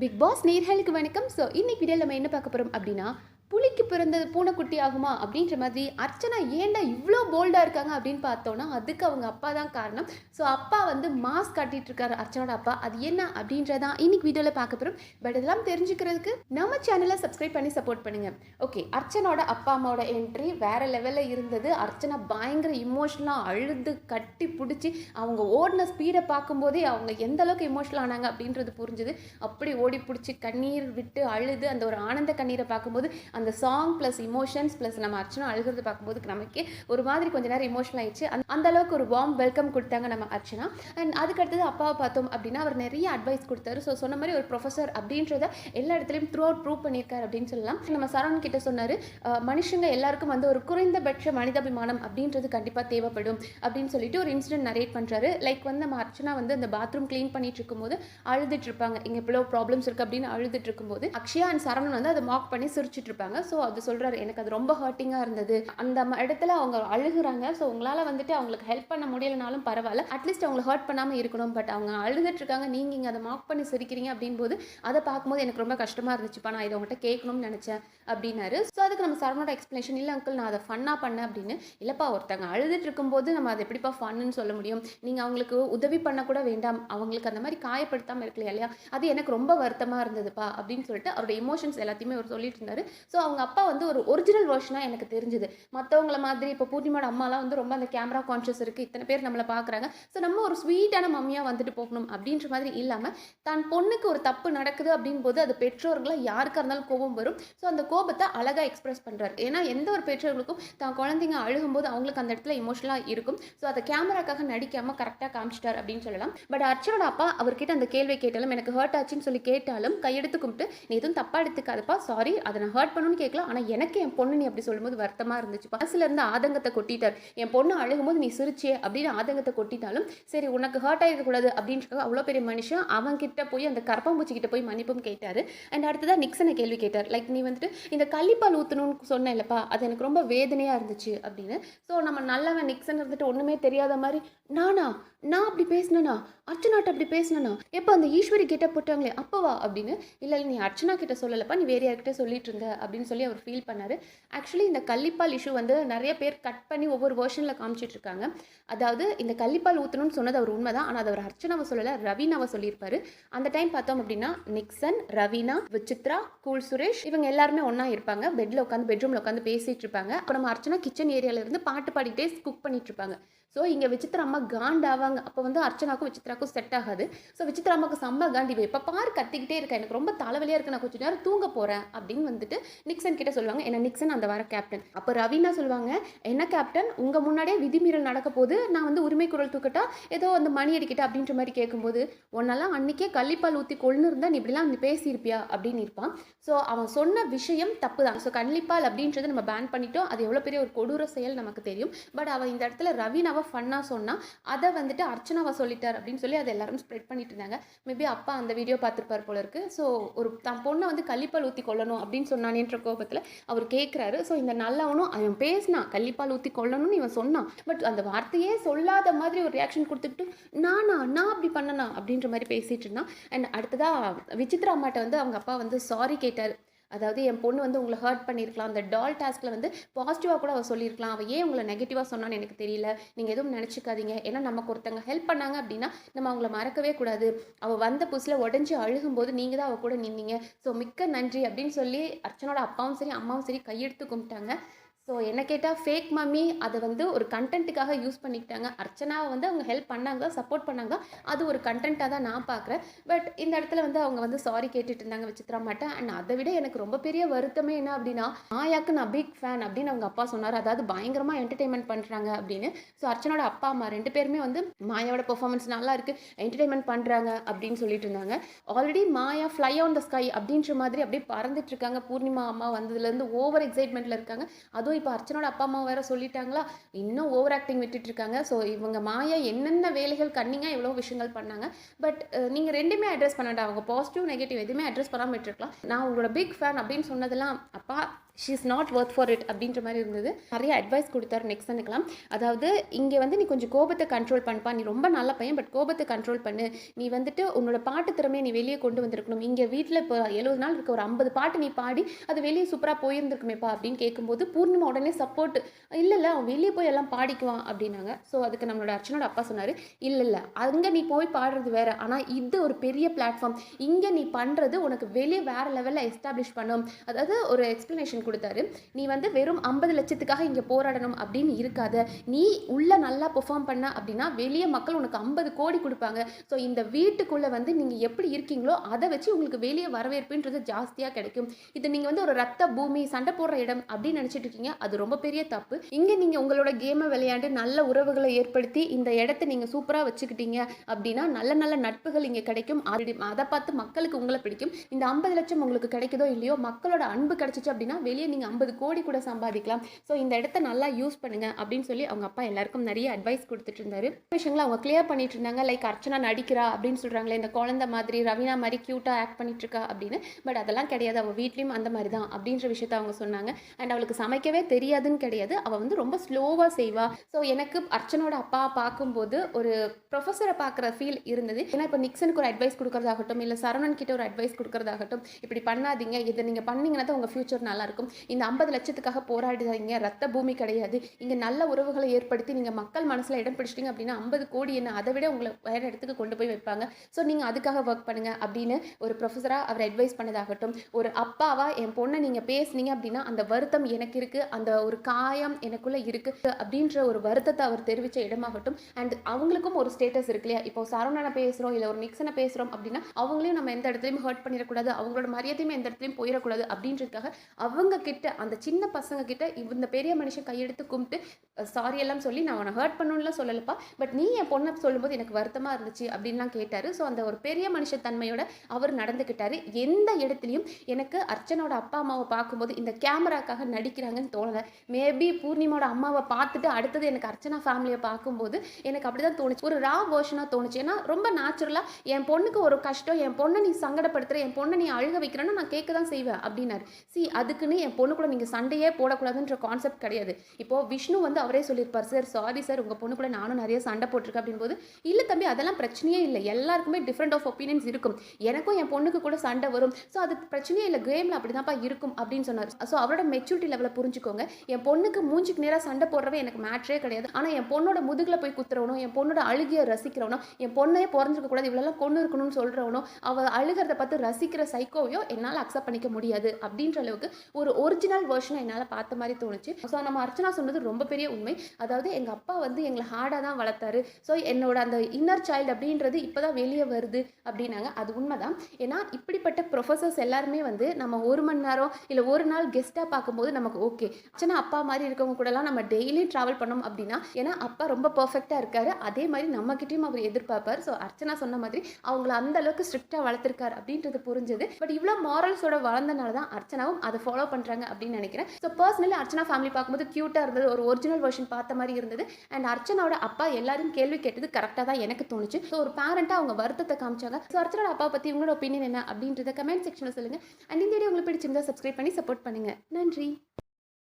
Big pass நேர்களுக்கு வணக்கம். So இன்னைக்கு வீடியோவில் நம்ம என்ன பார்க்க போகிறோம் அப்படின்னா புலிக்கு பிறந்தது பூனைக்குட்டி ஆகுமா அப்படின்ற மாதிரி அர்ச்சனா ஏன்டா இவ்வளோ போல்டாக இருக்காங்க அப்படின்னு பார்த்தோன்னா அதுக்கு அவங்க அப்பா தான் காரணம். ஸோ அப்பா வந்து மாஸ்க் காட்டிட்டு இருக்காரு அர்ச்சனோட அப்பா. அது என்ன அப்படின்றதான் இன்னைக்கு வீடியோவில் பார்க்க போகிறோம் பட் இதெல்லாம் தெரிஞ்சுக்கிறதுக்கு நம்ம சேனலை சப்ஸ்கிரைப் பண்ணி சப்போர்ட் பண்ணுங்க. ஓகே அர்ச்சனோட அப்பா அம்மாவோட என்ட்ரி வேற லெவலில் இருந்தது. அர்ச்சனா பயங்கர இமோஷனலாக அழுது கட்டி பிடிச்சி அவங்க ஓடின ஸ்பீடை பார்க்கும்போதே அவங்க எந்த அளவுக்கு இமோஷனல் ஆனாங்க அப்படின்றது புரிஞ்சுது. அப்படி ஓடி பிடிச்சி கண்ணீர் விட்டு அழுது அந்த ஒரு ஆனந்த கண்ணீரை பார்க்கும்போது அந்த சாங் ப்ளஸ் இமோஷன்ஸ் ப்ளஸ் நம்ம அர்ச்சனா அழுகிறது பார்க்கும்போது நமக்கே ஒரு மாதிரி கொஞ்ச நேரம் இமோஷனல் ஆயிடுச்சு. அந்த- அந்த அளவுக்கு ஒரு வார்ம் வெல்கம் கொடுத்தாங்க நம்ம அர்ச்சனா. அண்ட் அதுக்கு அடுத்தது அப்பாவை பார்த்தோம் அப்படின்னா அவர் நிறைய அட்வைஸ் கொடுத்தாரு. ஸோ சொன்ன மாதிரி ஒரு ப்ரொஃபஸர் அப்படின்றத எல்லா இடத்துலையும் த்ரூ அவுட் ப்ரூவ் பண்ணியிருக்காரு அப்படின்னு சொல்லலாம். நம்ம சரவணன் கிட்ட சொன்னார் மனுஷங்க எல்லாருக்கும் வந்து ஒரு குறைந்தபட்ச மனிதாபிமானம் அப்படின்றது கண்டிப்பாக தேவைப்படும். அப்படின்னு சொல்லிட்டு ஒரு இன்சிடென்ட் நரேட் பண்ணுறாரு லைக் வந்து நம்ம அர்ச்சனா வந்து அந்த பாத்ரூம் க்ளீன் பண்ணிட்டு இருக்கும்போது அழுதுட்டு இருப்பாங்க. இங்கே இவ்வளோ ப்ராப்ளம்ஸ் இருக்குது அப்படின்னு அழுதுட்டு இருக்கும்போது அக்ஷயா அண்ட் சரவணன் வந்து அதை மாக் பண்ணி சிரிச்சிட்டு இருப்பாங்க. ஸோ அது சொல்கிறாரு எனக்கு அது ரொம்ப ஹர்ட்டிங்காக இருந்தது. அந்த இடத்துல அவங்க அழுகுறாங்க. ஸோ உங்களால் வந்துட்டு அவங்களுக்கு ஹெல்ப் பண்ண முடியலனாலும் பரவாயில்ல. அட்லீஸ்ட் அவங்களை ஹர்ட் பண்ணாமல் இருக்கணும். பட் அவங்க அழுதுட்டு இருக்காங்க நீங்கள் இங்கே அதை மார்க் பண்ணி சிரிக்கிறீங்க. அப்படின் போது அதை பார்க்கும்போது எனக்கு ரொம்ப கஷ்டமாக இருந்துச்சுப்பா. நான் இதை உங்கள்கிட்ட கேட்கணும்னு நினச்சேன். அப்படின்னாரு. ஸோ அதுக்கு நம்ம சரவணோட எக்ஸ்ப்ளனேஷன் இல்லை அங்கிள் நான் அதை ஃபன்னாக பண்ணேன். அப்படின்னு. இல்லைப்பா ஒருத்தங்க அழுதுட்டு இருக்கும்போது நம்ம அதை எப்படிப்பா ஃபன்னு சொல்ல முடியும்? நீங்கள் அவங்களுக்கு உதவி பண்ண கூட வேண்டாம். அவங்களுக்கு அந்த மாதிரி காயப்படுத்தாமல் இருக்கலையா இல்லையா? அது எனக்கு ரொம்ப வருத்தமாக இருந்ததுப்பா. அப்படின்னு சொல்லிட்டு அவரோட இமோஷன்ஸ் எல்லாத்தையுமே அவர் சொல்லிட்டு இருந்தார். ஸோ ஸோ அவங்க அப்பா வந்து ஒரு ஒரிஜினல் வேர்ஷனாக எனக்கு தெரிஞ்சுது. மற்றவங்கள மாதிரி இப்போ பூர்ணிமாவோட அம்மாலாம் வந்து ரொம்ப அந்த கேமரா கான்ஷியஸ் இருக்குது இத்தனை பேர் நம்மளை பார்க்குறாங்க. ஸோ நம்ம ஒரு ஸ்வீட்டான மம்மியாக வந்துட்டு போகணும் அப்படின்ற மாதிரி இல்லாமல் தன் பொண்ணுக்கு ஒரு தப்பு நடக்குது அப்படின் போது அது பெற்றோர்களாக யாருக்காக இருந்தாலும் கோபம் வரும். ஸோ அந்த கோபத்தை அழகாக எக்ஸ்பிரஸ் பண்ணுறாரு ஏன்னா எந்த ஒரு பெற்றோர்களுக்கும் தான் குழந்தைங்க அழுகும்போது அவங்களுக்கு அந்த இடத்துல இமோஷனலாக இருக்கும். ஸோ அதை கேமராக்காக நடிக்காமல் கரெக்டாக காமிச்சிட்டார் அப்படின்னு சொல்லலாம். பட் அர்ச்சனோட அப்பா அவர்கிட்ட அந்த கேள்வி கேட்டாலும் எனக்கு ஹர்ட் ஆச்சுன்னு சொல்லி கேட்டாலும் கையெடுத்து கும்பிட்டு நீ எதுவும் தப்பாக எடுத்துக்காதப்பா. சாரி அதை நான் ஹர்ட் பண்ணணும்னு கேட்கலாம் ஆனால் எனக்கு என் பொண்ணு நீ அப்படி சொல்லும்போது வருத்தமாக இருந்துச்சு. மனசுல இருந்து ஆதங்கத்தை கொட்டிட்டார். என் பொண்ணு அழுகும்போது நீ சிரிச்சே அப்படின்னு ஆதங்கத்தை கொட்டிட்டாலும் சரி உனக்கு ஹர்ட் ஆகிருக்கக்கூடாது அப்படின்றக்காக அவ்வளோ பெரிய மனுஷன் அவன் கிட்ட போய் அந்த கரப்பாம்பூச்சிக்கிட்ட போய் மன்னிப்பும் கேட்டார். அண்ட் அடுத்ததாக நிக்சனை கேள்வி கேட்டார். லைக் நீ வந்துட்டு இந்த கள்ளிப்பால் ஊற்றணும்னு சொன்ன இல்லப்பா அது எனக்கு ரொம்ப வேதனையாக இருந்துச்சு அப்படின்னு. ஸோ நம்ம நல்லவன் நிக்சன் இருந்துட்டு ஒன்றுமே தெரியாத மாதிரி நானா? நான் அப்படி பேசினேனா? அர்ச்சனாட்ட அப்படி பேசினேனா? எப்போ அந்த ஈஸ்வரி கிட்ட போட்டாங்களே அப்போவா? அப்படின்னு. இல்லை நீ அர்ச்சனா கிட்ட சொல்லலப்பா நீ வேற யார்கிட்ட சொல்லிட்டு இருந்த அப்படின்னு சொல்லி அவர் ஃபீல் பண்ணார். ஆக்சுவலி இந்த கள்ளிப்பால் இஷ்யூ வந்து நிறைய பேர் கட் பண்ணி ஒவ்வொரு வேர்ஷனில் காமிச்சிட்டு இருக்காங்க. அதாவது இந்த கள்ளிப்பால் ஊற்றணும்னு சொன்னது அவர் உண்மைதான். ஆனால் அது அவர் அர்ச்சனாவை சொல்லலை ரவீனாவை சொல்லியிருப்பாரு. அந்த டைம் பார்த்தோம் அப்படின்னா நிக்சன் ரவீனா விசித்ரா கூல் சுரேஷ் இவங்க எல்லாருமே ஒன்றா இருப்பாங்க. பெட்டில் உட்காந்து பெட்ரூமில் உட்காந்து பேசிகிட்டு இருப்பாங்க. அப்புறம் நம்ம அர்ச்சனா கிச்சன் ஏரியாவிலேருந்து பாட்டு பாடிட்டே குக் பண்ணிட்டு இருப்பாங்க. ஸோ இங்கே விசித்திர அம்மா காண்டாவாங்க. அப்போ வந்து அர்ச்சனாக்கும் விசித்ராக்கும் செட் ஆகாது. ஸோ விசித்திர அம்மாவுக்கு செம்ம காண்டி இப்போ பாரு கத்திக்கிட்டே இருக்கேன் எனக்கு ரொம்ப தலைவலியாக இருக்கு. நான் கொஞ்ச நேரம் தூங்க போகிறேன் அப்படின்னு வந்துட்டு நிக்சன் கிட்ட சொல்லுவாங்க. ஏன்னா நிக்சன் அந்த வார கேப்டன் அப்போ ரவினா சொல்லுவாங்க? என்ன கேப்டன் உங்கள் முன்னாடியே விதிமீறல் நடக்க போது நான் வந்து உரிமை குரல் தூக்கட்டா? ஏதோ அந்த மணி அடிக்கிட்ட? அப்படின்ற மாதிரி கேட்கும்போது உன்னெல்லாம் அன்றைக்கே கள்ளிப்பால் ஊற்றி கொள்ளுன்னு இருந்தால் நீ இப்படிலாம் பேசியிருப்பியா? அப்படின்னு இருப்பான். ஸோ அவன் சொன்ன விஷயம் தப்பு தான் ஸோ கள்ளிப்பால் அப்படின்றத நம்ம பேன் பண்ணிட்டோம். அது எவ்வளோ பெரிய ஒரு கொடூர செயல் நமக்கு தெரியும். பட் அவன் இந்த இடத்துல ரவீனாவை ஃபன்னாக சொன்னால் அதை வந்துட்டு அர்ச்சனாவை சொல்லிட்டார் அப்படின்னு சொல்லி அதை எல்லாரும் ஸ்ப்ரெட் பண்ணிட்டு இருந்தாங்க. மேபி அப்பா அந்த வீடியோ பார்த்துருப்பார் போல இருக்கு. ஸோ ஒரு தன் பொண்ணை வந்து கள்ளிப்பால் ஊற்றி கொள்ளணும் அப்படின்னு சொன்னானேன்ற கோபத்தில் அவர் கேட்குறாரு ஸோ இந்த நல்லவனும் அவன் பேசினான் கள்ளிப்பால் ஊற்றி கொள்ளணும்னு இவன் சொன்னான். பட் அந்த வார்த்தையே சொல்லாத மாதிரி ஒரு ரியாக்ஷன் கொடுத்துக்கிட்டு நானா நான் அப்படி பண்ணனா? அப்படின்ற மாதிரி பேசிகிட்டு இருந்தான். அண்ட் அடுத்ததாக விசித்ரா அம்மாட்ட வந்து அவங்க அப்பா வந்து சாரி கேட்டார். அதாவது என் பொண்ணு வந்து உங்களை ஹர்ட் பண்ணியிருக்கலாம் அந்த டால் டாஸ்கில் வந்து பாசிட்டிவாக கூட அவள் சொல்லியிருக்கலாம் அவள் ஏன் உங்களை நெகட்டிவாக சொன்னான்னு எனக்கு தெரியல. நீங்கள் எதுவும் நினச்சிக்காதீங்க. ஏன்னா நமக்கு ஒருத்தங்க ஹெல்ப் பண்ணாங்க அப்படின்னா நம்ம அவங்கள மறக்கவே கூடாது. அவள் வந்த புதுசில் உடஞ்சி அழுகும்போது நீங்கள் தான் அவள் கூட நின்னீங்க. ஸோ மிக்க நன்றி அப்படின்னு சொல்லி அர்ச்சனோட அப்பாவும் சரி அம்மாவும் சரி கையெடுத்து கும்பிட்டாங்க. ஸோ என்ன கேட்டால் ஃபேக் மம்மி அதை வந்து ஒரு கண்டென்ட்டுக்காக யூஸ் பண்ணிக்கிட்டாங்க. அர்ச்சனாவை வந்து அவங்க ஹெல்ப் பண்ணாங்க சப்போர்ட் பண்ணாங்க அது ஒரு கண்டென்ட்டாக தான் நான் பார்க்குறேன். பட் இந்த இடத்துல வந்து அவங்க வந்து சாரி கேட்டுட்டு இருந்தாங்க விசித்ரா மாட்டேன். அண்ட் அதை விட எனக்கு ரொம்ப பெரிய வருத்தமே என்ன அப்படின்னா மாயாக்கு நான் பிக் ஃபேன் அப்படின்னு அவங்க அப்பா சொன்னார். அதாவது பயங்கரமாக என்டர்டெயின்மெண்ட் பண்ணுறாங்க அப்படின்னு. ஸோ அர்ச்சனோட அப்பா அம்மா ரெண்டு பேருமே வந்து மாயாவோட பெர்ஃபார்மன்ஸ் நல்லா இருக்குது என்டர்டெயின்மெண்ட் பண்ணுறாங்க அப்படின்னு சொல்லிட்டு இருந்தாங்க. Already Maya fly on the sky அப்படின்ற மாதிரி அப்படியே பறந்துட்டு இருக்காங்க. பூர்ணிமா அம்மா வந்ததுலேருந்து ஓவர் எக்ஸைட்மெண்ட்டில் இருக்காங்க. அதுவும் இப்போ அர்ச்சனோட அப்பா அம்மா வேற சொல்லிட்டாங்களா? இன்னும் ஓவர் ஆக்டிங் விட்டுட்டு இருக்காங்க. ஸோ இவங்க மாயா என்னென்ன வேலைகள் கண்ணிங்காக எவ்வளோ விஷயங்கள் பண்ணாங்க. பட் நீங்கள் ரெண்டுமே அட்ரஸ் பண்ண வேண்டாம். அவங்க பாசிட்டிவ் நெகட்டிவ் எதுவுமே அட்ரஸ் பண்ணாமல் விட்டுருக்கலாம். நான் உங்களோட பிக் ஃபேன் அப்படின்னு சொன்னதெல்லாம் அப்பா she is not worth for it அப்படின்ற மாதிரி இருந்தது. நிறைய அட்வைஸ் கொடுத்தாரு. நெக்ஸ்டனுக்குலாம் அதாவது இங்கே வந்து நீ கொஞ்சம் கோபத்தை கண்ட்ரோல் பண்ணப்பா நீ ரொம்ப நல்ல பையன் பட் கோபத்தை கண்ட்ரோல் பண்ணு. நீ வந்துட்டு உன்னோட பாட்டு திறமையை நீ வெளியே கொண்டு வந்திருக்கணும். இங்கே வீட்டில் இப்போ எழுபது நாள் இருக்க ஒரு ஐம்பது பாட்டு நீ பாடி அது வெளியே சூப்பராக போயிருந்துருக்குமேப்பா அப்படின்னு கேட்கும்போது பூர்ணிமா உடனே சப்போர்ட் இல்லை இல்லை அவன் வெளியே போய் எல்லாம் பாடிக்குவான் அப்படின்னாங்க. ஸோ அதுக்கு நம்மளோட அர்ச்சனோட அப்பா சொன்னார் இல்லை இல்லை அங்கே நீ போய் பாடுறது வேற. ஆனால் இது ஒரு பெரிய பிளாட்ஃபார்ம் இங்கே நீ பண்ணுறது உனக்கு வெளியே வேறு லெவலில் எஸ்டாப்ளிஷ் பண்ணும். அதாவது ஒரு எக்ஸ்ப்ளனேஷன் கொடுத்தாரு. நீ வந்து வெறும் ஐம்பது லட்சத்துக்காக இங்கே போராடணும் அப்படின்னு இருக்காத. நீ உள்ள நல்லா பெர்ஃபார்ம் பண்ண அப்படின்னா வெளியே மக்கள் உனக்கு ஐம்பது கோடி கொடுப்பாங்க. ஸோ இந்த வீட்டுக்குள்ளே வந்து நீங்கள் எப்படி இருக்கீங்களோ அதை வச்சு உங்களுக்கு வெளியே வரவேற்புன்றது ஜாஸ்தியாக கிடைக்கும். இது நீங்கள் வந்து ஒரு ரத்த பூமி சண்டை போடுற இடம் அப்படின்னு நினச்சிட்டு இருக்கீங்க. அது ரொம்ப பெரிய தப்பு. இங்கே நீங்கள் உங்களோட கேமை விளையாண்டு நல்ல உறவுகளை ஏற்படுத்தி இந்த இடத்த நீங்கள் சூப்பராக வச்சுக்கிட்டீங்க அப்படின்னா நல்ல நல்ல நட்புகள் இங்கே கிடைக்கும். அதை பார்த்து மக்களுக்கு உங்களை பிடிக்கும். இந்த ஐம்பது லட்சம் உங்களுக்கு கிடைக்குதோ இல்லையோ மக்களோட அன்பு கிடைச்சிச்சு அப்படின்னா வெளியே நீங்கள் ஐம்பது கோடி கூட சம்பாதிக்கலாம். ஸோ இந்த இடத்த நல்லா யூஸ் பண்ணுங்க அப்படின்னு சொல்லி அவங்க அப்பா எல்லாருக்கும் நிறைய அட்வைஸ் கொடுத்துட்டு இருந்தாரு. விஷயங்களை அவங்க கிளியர் பண்ணிட்டு இருந்தாங்க. லைக் அர்ச்சனா நடிக்கிறா அப்படின்னு சொல்றாங்களே இந்த குழந்தை மாதிரி ரவீனா மாதிரி க்யூட்டாக ஆக்ட் பண்ணிட்டு இருக்கா அப்படின்னு. பட் அதெல்லாம் கிடையாது. அவள் வீட்லேயும் அந்த மாதிரி தான் அப்படின்ற விஷயத்த அவங்க சொன்னாங்க. அண்ட் அவளுக்கு சமைக்கவே தெரியாதுன்னு கிடையாது. அவள் வந்து ரொம்ப ஸ்லோவாக செய்வா. ஸோ எனக்கு அர்ச்சனோட அப்பா பார்க்கும்போது ஒரு ப்ரொஃபஸரை பார்க்குற ஃபீல் இருந்தது. ஏன்னா இப்போ நிக்சனுக்கு ஒரு அட்வைஸ் கொடுக்குறதாகட்டும் இல்லை சரவணன் கிட்ட ஒரு அட்வைஸ் கொடுக்கறதாகட்டும் இப்படி பண்ணாதீங்க. இதை நீங்கள் பண்ணீங்கன்னா தான் உங்கள் ஃபியூச்சர் நல்லாயிருக்கும் இந்த ஐம்பது லட்சத்துக்காக போராடுறீங்க ரத்த பூமி கிடையாது. இங்கே நல்ல உறவுகளை ஏற்படுத்தி நீங்கள் மக்கள் மனசில் இடம் பிடிச்சிட்டிங்க அப்படின்னா ஐம்பது கோடி என்ன அதை விட உங்களை வேறு இடத்துக்கு கொண்டு போய் வைப்பாங்க. ஸோ நீங்கள் அதுக்காக ஒர்க் பண்ணுங்க அப்படின்னு ஒரு ப்ரொஃபஸராக அவர் அட்வைஸ் பண்ணதாகட்டும். ஒரு அப்பாவா என் பொண்ணை நீங்கள் பேசுனீங்க அப்படின்னா அந்த வருத்தம் எனக்கு இருக்குது அந்த ஒரு காயம் எனக்குள்ளே இருக்குது அப்படின்ற ஒரு வருத்தத்தை அவர் தெரிவித்த இடமாகட்டும். அண்ட் அவங்களுக்கும் ஒரு ஸ்டேட்டஸ் இருக்கு இல்லையா? இப்போ சரவணனை பேசுகிறோம் இல்லை ஒரு நிக்சனை பேசுகிறோம் அப்படின்னா அவங்களையும் நம்ம எந்த இடத்துலையும் ஹர்ட் பண்ணிடக்கூடாது அவங்களோட மரியாதையும் எந்த இடத்துலையும் போயிடக்கூடாது அப்படின்றதுக்காக அவங்க கிட்ட அந்த சின்ன பசங்க கிட்ட இந்த பெரிய மனுஷன் கையெடுத்து கும்பிட்டு சாரி எல்லாம் சொல்லி நான் அவனை ஹர்ட் பண்ணணும்லாம் சொல்லலப்பா. பட் நீ என் பொண்ணை சொல்லும்போது எனக்கு வருத்தமாக இருந்துச்சு அப்படின்லாம் கேட்டார். ஸோ அந்த ஒரு பெரிய மனுஷ தன்மையோட அவர் நடந்துக்கிட்டார் எந்த இடத்துலையும் எனக்கு அர்ச்சனோட அப்பா அம்மாவை பார்க்கும்போது இந்த கேமராக்காக நடிக்கிறாங்கன்னு தோணலை. மேபி பூர்ணிமாவோட அம்மாவை பார்த்துட்டு அடுத்தது எனக்கு அர்ச்சனா ஃபேமிலியை பார்க்கும்போது எனக்கு அப்படி தான் தோணுச்சு. ஒரு ரா வேர்ஷனாக தோணுச்சு. ஏன்னா ரொம்ப நேச்சுரலாக என் பொண்ணுக்கு ஒரு கஷ்டம் என் பொண்ணை நீ சங்கடப்படுத்துற என் பொண்ணை நீ அழுக வைக்கிறேன்னா நான் கேட்க தான் செய்வேன் அப்படின்னாரு. சி அதுக்குன்னு என் பொண்ணு கூட நீங்கள் சண்டையே போடக்கூடாதுன்ற கான்செப்ட் கிடையாது. இப்போ விஷ்ணு வந்து அவரே சொல்லியிருப்பார் சார் சாரி சார் உங்கள் பொண்ணு கூட நானும் நிறைய சண்டை போட்டிருக்கேன் அப்படின்போது இல்லை தம்பி அதெல்லாம் பிரச்சனையே இல்லை. எல்லாருக்குமே டிஃப்ரெண்ட் ஆஃப் ஒப்பீனியன்ஸ் இருக்கும். எனக்கும் என் பொண்ணுக்கு கூட சண்டை வரும். ஸோ அது பிரச்சனையே இல்லை. கேமில் அப்படி தான்ப்பா இருக்கும் அப்படின்னு சொன்னார். ஸோ அவரோட மெச்சூரிட்டி லெவலை புரிஞ்சுக்கோங்க. என் பொண்ணுக்கு மூஞ்சிக்கு நேராக சண்டை போடுறவே எனக்கு மேட்ரே கிடையாது. ஆனால் என் பொண்ணோட முதுகில் போய் குத்துறவனோ என் பொண்ணோட அழுகிய ரசிக்கிறவனோ என் பொண்ணையே பிறந்திருக்க கூடாது இவ்வளோலாம் கொண்டு இருக்கணும்னு சொல்கிறவனோ அவள் அழுகிறத பார்த்து ரசிக்கிற சைக்கோவையோ என்னால் அக்செப்ட் பண்ணிக்க முடியாது. அப்படின்ற அளவுக்கு ஒரு ஒரிஜினல் வேர்ஷனை என்னால் பார்த்த மாதிரி தோணுச்சு. ஸோ நம்ம அர்ச்சனா சொன்னது ரொம்ப பெரிய உண்மை. அதாவது எங்கள் அப்பா வந்து எங்களை ஹார்டாக தான் வளர்த்தாரு. ஸோ என்னோட அந்த இன்னர் சைல்டு அப்படின்றது இப்போ தான் வெளியே வருது அப்படின்னாங்க. அது உண்மைதான். ஏன்னா இப்படிப்பட்ட ப்ரொஃபஸர்ஸ் எல்லாருமே வந்து நம்ம ஒரு மணி நேரம் இல்லை ஒரு நாள் கெஸ்ட்டாக பார்க்கும்போது நமக்கு ஓகே அர்ச்சனா அப்பா மாதிரி இருக்கவங்க கூடலாம் நம்ம டெய்லி ட்ராவல் பண்ணோம் அப்படின்னா ஏன்னா அப்பா ரொம்ப பர்ஃபெக்டாக இருக்காரு. அதே மாதிரி நம்மக்கிட்டையும் அவர் எதிர்பார்ப்பார். ஸோ அர்ச்சனா சொன்ன மாதிரி அவங்கள அந்த அளவுக்கு ஸ்ட்ரிக்டாக வளர்த்துருக்காரு அப்படின்றது புரிஞ்சது. பட் இவ்வளோ மாரல்ஸோட வளர்ந்தனால தான் அர்ச்சனாவும் அதை ஃபாலோ பண்ணுறாங்க அப்படின்னு நினைக்கிறேன். ஸோ பர்சனலி அர்ச்சனா ஃபேமிலி பார்க்கும்போது க்யூட்டாக இருந்தது. ஒரு ஒரிஜினல் வெர்ஷன் பார்த்த மாதிரி இருந்தது. அண்ட் அர்ச்சனாவோட அப்பா எல்லாரும் கேள்வி கேட்டது கரெக்டாக தான் எனக்கு தோணுச்சு. ஸோ ஒரு பேரண்ட்டாக அவங்க வருத்தத்தை காமிச்சாங்க. ஸோ அர்ச்சனோட அப்பா பற்றி உங்களோட ஒப்பீனியன் என்ன அப்படின்றத கமெண்ட் செக்ஷனில் சொல்லுங்கள் அண்ட் இந்த வீடியோ உங்களுக்கு பிடிச்சிருந்தா சப்ஸ்கிரைப் பண்ணி சப்போர்ட் பண்ணுங்கள் நன்றி.